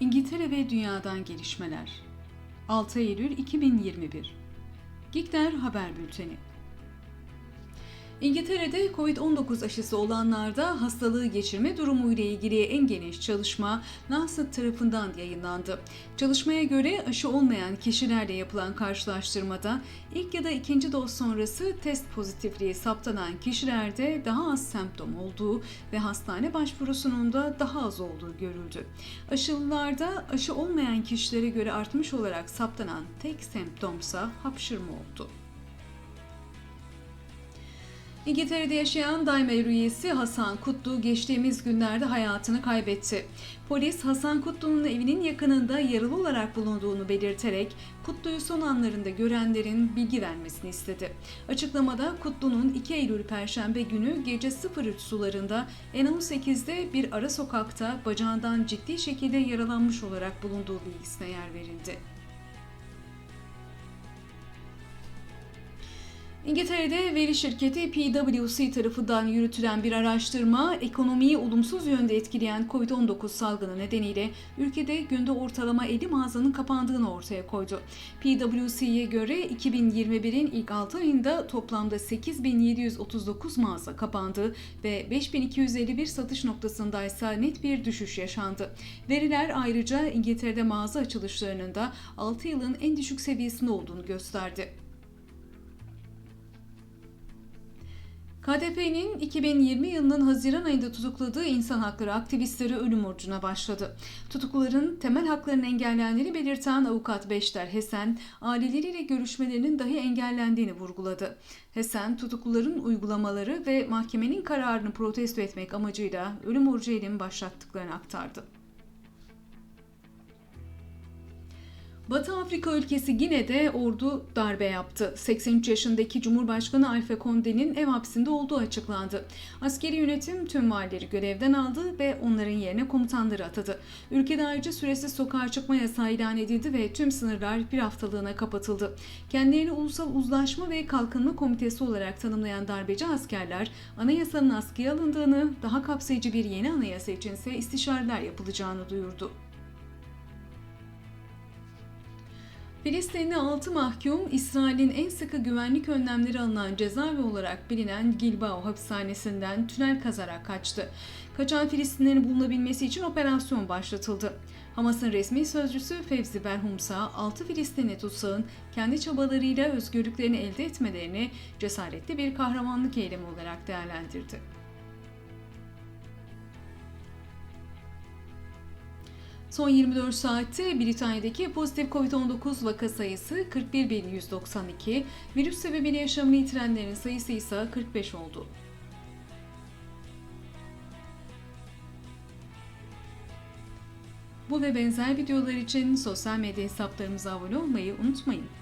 İngiltere ve Dünyadan Gelişmeler. 6 Eylül 2021 Gikter Haber Bülteni İngiltere'de Covid-19 aşısı olanlarda hastalığı geçirme durumu ile ilgili en geniş çalışma Lancet tarafından yayınlandı. Çalışmaya göre aşı olmayan kişilerle yapılan karşılaştırmada ilk ya da ikinci doz sonrası test pozitifliği saptanan kişilerde daha az semptom olduğu ve hastane başvurusunun da daha az olduğu görüldü. Aşılılarda aşı olmayan kişilere göre artmış olarak saptanan tek semptomsa hapşırma oldu. İngiltere'de yaşayan Daimler üyesi Hasan Kutlu geçtiğimiz günlerde hayatını kaybetti. Polis Hasan Kutlu'nun evinin yakınında yaralı olarak bulunduğunu belirterek Kutlu'yu son anlarında görenlerin bilgi vermesini istedi. Açıklamada Kutlu'nun 2 Eylül Perşembe günü gece 03 sularında N18'de bir ara sokakta bacağından ciddi şekilde yaralanmış olarak bulunduğu bilgisine yer verildi. İngiltere'de veri şirketi PwC tarafından yürütülen bir araştırma, ekonomiyi olumsuz yönde etkileyen COVID-19 salgını nedeniyle ülkede günde ortalama 50 mağazanın kapandığını ortaya koydu. PwC'ye göre 2021'in ilk 6 ayında toplamda 8739 mağaza kapandı ve 5251 satış noktasında ise net bir düşüş yaşandı. Veriler ayrıca İngiltere'de mağaza açılışlarının da 6 yılın en düşük seviyesinde olduğunu gösterdi. KDP'nin 2020 yılının Haziran ayında tutukladığı insan hakları aktivistleri ölüm orucuna başladı. Tutukluların temel haklarının engellendiğini belirten avukat Beşter Hesen, aileleriyle görüşmelerinin dahi engellendiğini vurguladı. Hesen, tutukluların uygulamaları ve mahkemenin kararını protesto etmek amacıyla ölüm orucu eylemi başlattıklarını aktardı. Batı Afrika ülkesi Gine'de ordu darbe yaptı. 83 yaşındaki Cumhurbaşkanı Alpha Conde'nin ev hapsinde olduğu açıklandı. Askeri yönetim tüm valileri görevden aldı ve onların yerine komutanları atadı. Ülkede ayrıca süresiz sokağa çıkma yasağı ilan edildi ve tüm sınırlar bir haftalığına kapatıldı. Kendilerini Ulusal Uzlaşma ve Kalkınma Komitesi olarak tanımlayan darbeci askerler anayasanın askıya alındığını, daha kapsayıcı bir yeni anayasa içinse istişareler yapılacağını duyurdu. Filistinli 6 mahkum, İsrail'in en sıkı güvenlik önlemleri alınan cezaevi olarak bilinen Gilbao hapishanesinden tünel kazarak kaçtı. Kaçan Filistinlerin bulunabilmesi için operasyon başlatıldı. Hamas'ın resmi sözcüsü Fevzi Berhumsa, 6 Filistinli tutsağın kendi çabalarıyla özgürlüklerini elde etmelerini cesaretli bir kahramanlık eylemi olarak değerlendirdi. Son 24 saatte Britanya'daki pozitif COVID-19 vaka sayısı 41.192, virüs sebebiyle yaşamını yitirenlerin sayısı ise 45 oldu. Bu ve benzer videolar için sosyal medya hesaplarımıza abone olmayı unutmayın.